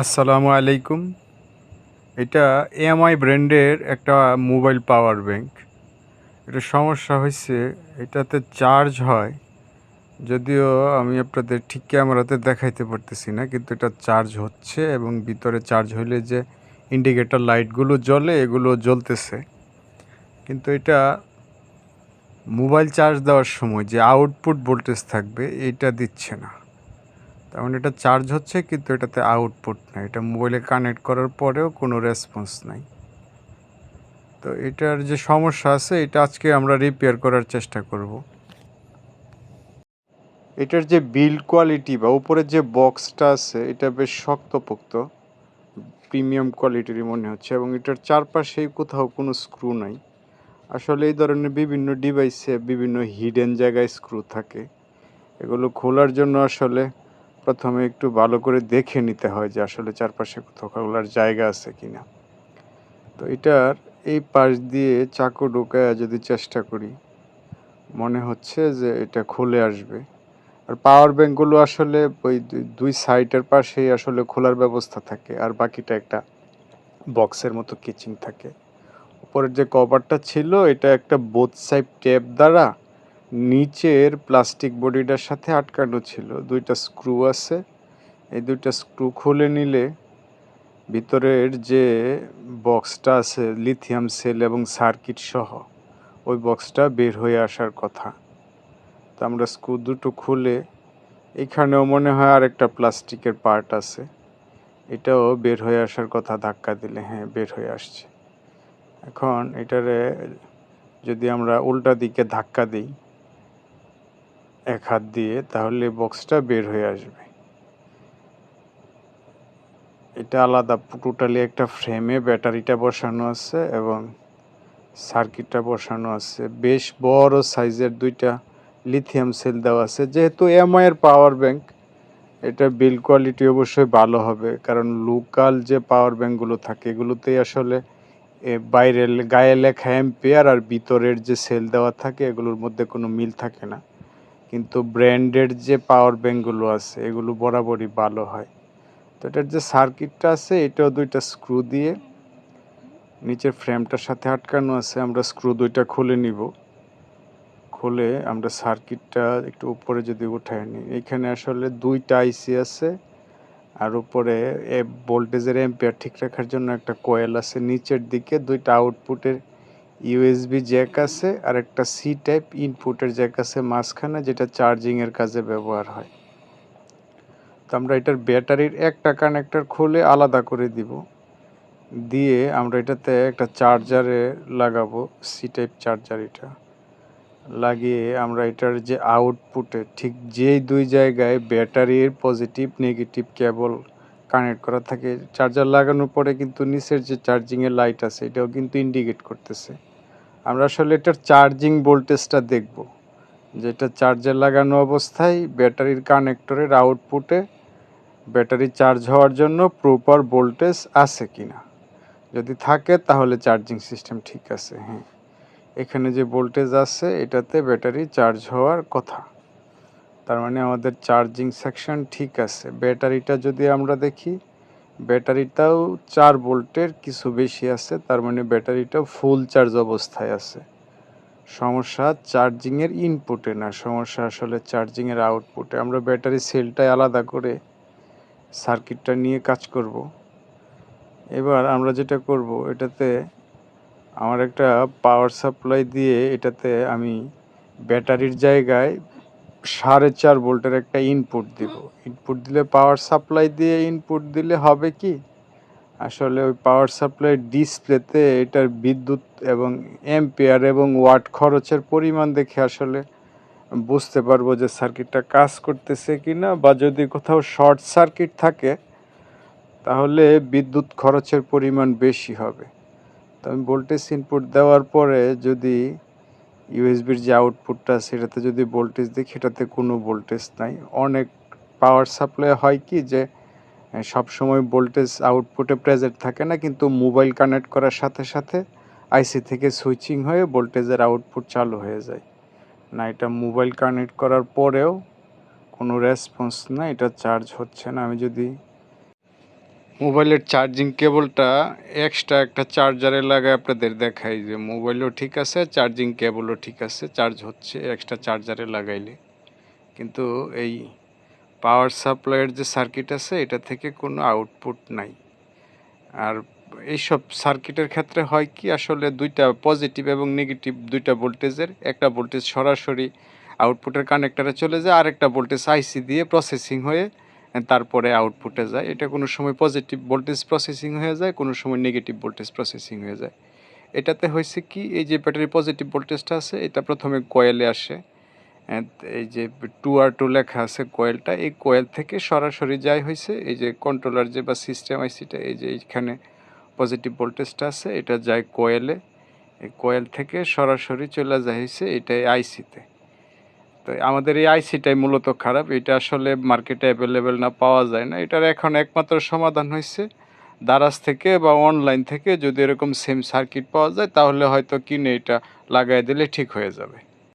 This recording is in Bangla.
আসসালামু আলাইকুম। এটা এএমআই ব্র্যান্ডের একটা মোবাইল পাওয়ার ব্যাংক। এটা সমস্যা হয়েছে এটাতে চার্জ হয়। যদিও আমি আপনাদের ঠিক ক্যামেরাতে দেখাইতে পারতেছি না, কিন্তু এটা চার্জ হচ্ছে এবং ভিতরে চার্জ হইলে যে ইন্ডিকেটর লাইটগুলো জ্বলে, এগুলো জ্বলতেছে। কিন্তু এটা মোবাইল চার্জ দেওয়ার সময় যে আউটপুট ভোল্টেজ থাকবে, এটা দিচ্ছে না। তার মানে এটা চার্জ হচ্ছে, কিন্তু এটাতে আউটপুট নাই। এটা মোবাইলে কানেক্ট করার পরেও কোনো রেসপন্স নাই। তো এটার যে সমস্যা আছে, এটা আজকে আমরা রিপেয়ার করার চেষ্টা করব। এটার যে বিল্ড কোয়ালিটি বা উপরের যে বক্সটা আছে, এটা বেশ শক্তপোক্ত প্রিমিয়াম কোয়ালিটির মনে হচ্ছে, এবং এটার চারপাশে কোথাও কোনো স্ক্রু নাই। আসলে এই ধরনের বিভিন্ন ডিভাইসে বিভিন্ন হিডেন জায়গায় স্ক্রু থাকে। এগুলো খোলার জন্য আসলে প্রথমে একটু ভালো করে দেখে নিতে হয় যে আসলে চারপাশে কোথাও খোলার জায়গা আছে কি না তো এটার এই পাশ দিয়ে চাকু ঢোকায় যদি চেষ্টা করি, মনে হচ্ছে যে এটা খুলে আসবে। আর পাওয়ার ব্যাঙ্কগুলো আসলে ওই দুই- দুই সাইডের পাশেই আসলে খোলার ব্যবস্থা থাকে, আর বাকিটা একটা বক্সের মতো কিচিং থাকে। উপরের যে কভারটা ছিল, এটা একটা বোথ সাইড টেপ দ্বারা নিচের প্লাস্টিক বডিটার সাথে আটকানো ছিল। দুইটা স্ক্রু আছে। এই দুইটা স্ক্রু খুলে নিলে ভিতরের যে বক্সটা আছে, লিথিয়াম সেল এবং সার্কিট সহ, ওই বক্সটা বের হয়ে আসার কথা। তো আমরা স্ক্রু দুটো খুলে, এখানেও মনে হয় আরেকটা প্লাস্টিকের পার্ট আছে। এটাও বের হয়ে আসার কথা ধাক্কা দিলে হ্যাঁ বের হয়ে আসছে। এখন এটারে যদি আমরা উল্টা দিকে ধাক্কা দিই এক হাত দিয়ে, তাহলে বক্সটা বের হয়ে আসবে। এটা আলাদা টোটালি একটা ফ্রেমে ব্যাটারিটা বসানো আছে এবং সার্কিটটা বসানো আছে। বেশ বড় সাইজের দুইটা লিথিয়াম সেল দেওয়া আছে। যেহেতু এমআই এর পাওয়ার ব্যাংক এটা বিল কোয়ালিটি অবশ্যই ভালো হবে। কারণ লোকাল যে পাওয়ার ব্যাংকগুলো থাকে এগুলোতেই আসলে বাইরের গায়ে লেখা এম্পিয়ার আর ভিতরের যে সেল দেওয়া থাকে, এগুলোর মধ্যে কোনো মিল থাকে না। কিন্তু ব্র্যান্ডের যে পাওয়ার ব্যাঙ্কগুলো আছে, এগুলো বরাবরই ভালো হয়। তো এটার যে সার্কিটটা আছে, এটাও দুইটা স্ক্রু দিয়ে নিচের ফ্রেমটার সাথে আটকানো আছে, আমরা স্ক্রু দুইটা খুলে নিব। খুলে আমরা সার্কিটটা একটু উপরে যদি উঠায় নিই, এখানে আসলে দুইটা আইসি আছে, আর উপরে ভোল্টেজের এম্পিয়ার ঠিক রাখার জন্য একটা কয়েল আছে, নিচের দিকে দুইটা আউটপুটের ইউএসবি জ্যাক আছে, আর একটা সি টাইপ ইনপুটের জ্যাক আছে মাঝখানে, যেটা চার্জিংয়ের কাজে ব্যবহার হয়। তো আমরা এটার ব্যাটারির একটা কানেক্টর খুলে আলাদা করে দিব। দিয়ে আমরা এটাতে একটা চার্জারে লাগাবো সি টাইপ চার্জার এটা। লাগিয়ে আমরা এটার যে আউটপুটে ঠিক যেই দুই জায়গায় ব্যাটারির পজিটিভ নেগেটিভ কেবল কানেক্ট করা থাকে। চার্জার লাগানোর পরে কিন্তু নিচের যে চার্জিংয়ের লাইট আছে, এটাও কিন্তু ইন্ডিকেট করতেছে। আমরা আসলে এটার চার্জিং ভোল্টেজটা দেখব। যেটা চার্জার লাগানো অবস্থায় ব্যাটারির কানেক্টরের আউটপুটে ব্যাটারি চার্জ হওয়ার জন্য প্রপার ভোল্টেজ আছে কিনা। যদি থাকে তাহলে চার্জিং সিস্টেম ঠিক আছে হ্যাঁ। এখানে যে ভোল্টেজ আছে, এটাতে ব্যাটারি চার্জ হওয়ার কথা। তার মানে আমাদের চার্জিং সেকশন ঠিক আছে। ব্যাটারিটা যদি আমরা দেখি, ব্যাটারিটাও চার ভোল্টের কিছু বেশি আছে, তার মানে ব্যাটারিটাও ফুল চার্জ অবস্থায় আছে। সমস্যা চার্জিংয়ের ইনপুটে না, সমস্যা আসলে চার্জিংয়ের আউটপুটে আমরা ব্যাটারি সেলটাই আলাদা করে সার্কিটটা নিয়ে কাজ করব। এবার আমরা যেটা করব, এটাতে আমার একটা পাওয়ার সাপ্লাই দিয়ে এটাতে আমি ব্যাটারির জায়গায় সাড়ে চার ভোল্টের একটা ইনপুট দিব। ইনপুট দিলে পাওয়ার সাপ্লাই দিয়ে ইনপুট দিলে হবে কি? আসলে ওই পাওয়ার সাপ্লাই ডিসপ্লেতে এটার বিদ্যুৎ এবং এম্পিয়ার এবং ওয়াট খরচের পরিমাণ দেখে আসলে বুঝতে পারব যে সার্কিটটা কাজ করতেছে কি না বা যদি কোথাও শর্ট সার্কিট থাকে, তাহলে বিদ্যুৎ খরচের পরিমাণ বেশি হবে। তো আমি ভোল্টেজ ইনপুট দেওয়ার পরে যদি ইউএসবির যে আউটপুটটা সেটাতে যদি ভোল্টেজ দিই সেটাতে কোনো ভোল্টেজ নাই। অনেক পাওয়ার সাপ্লাই হয় কি যে সব সময় ভোল্টেজ আউটপুটে প্রেজেন্ট থাকে না, কিন্তু মোবাইল কানেক্ট করার সাথে সাথে আইসি থেকে সুইচিং হয়ে ভোল্টেজের আউটপুট চালু হয়ে যায়। না, এটা মোবাইল কানেক্ট করার পরেও কোনো রেসপন্স না, এটা চার্জ হচ্ছে না। আমি যদি মোবাইলের চার্জিং কেবলটা এক্সট্রা একটা চার্জারে লাগায় আপনাদের দেখাই যে মোবাইলও ঠিক আছে চার্জিং কেবলও ঠিক আছে চার্জ হচ্ছে এক্সট্রা চার্জারে লাগাইলে। কিন্তু এই পাওয়ার সাপ্লাইয়ের যে সার্কিট আছে, এটা থেকে কোনো আউটপুট নাই। আর এইসব সার্কিটের ক্ষেত্রে হয় কি, আসলে দুইটা পজিটিভ এবং নেগেটিভ দুইটা ভোল্টেজের একটা ভোল্টেজ সরাসরি আউটপুটের কানেক্টারে চলে যায় আর একটা ভোল্টেজ আইসি দিয়ে প্রসেসিং হয়ে তারপরে আউটপুটে যায়। এটা কোনো সময় পজিটিভ ভোল্টেজ প্রসেসিং হয়ে যায়, কোনো সময় নেগেটিভ ভোল্টেজ প্রসেসিং হয়ে যায়। এটাতে হয়েছে কি, এই যে ব্যাটারি পজিটিভ ভোল্টেজটা আছে, এটা প্রথমে কয়েলে আসে। এই যে টু আর টু লেখা আছে কয়েলটা এই কয়েল থেকে সরাসরি যায় হয়েছে, এই যে কন্ট্রোলার যে বা সিস্টেম আইসিটা এই যে এইখানে পজিটিভ ভোল্টেজটা আছে, এটা যায় কয়েলে এই কয়েল থেকে সরাসরি চলে যায় হয়েছে, এটা আইসিতে তো আমাদের এই আইসিটাই মূলত খারাপ। এটা আসলে মার্কেটে অ্যাভেলেবেল না, পাওয়া যায় না। এটার এখন একমাত্র সমাধান হয়েছে দারাজ থেকে বা অনলাইন থেকে। যদি এরকম সেম সার্কিট পাওয়া যায়, তাহলে হয়তো কিনে এটা লাগাই দিলে ঠিক হয়ে যাবে।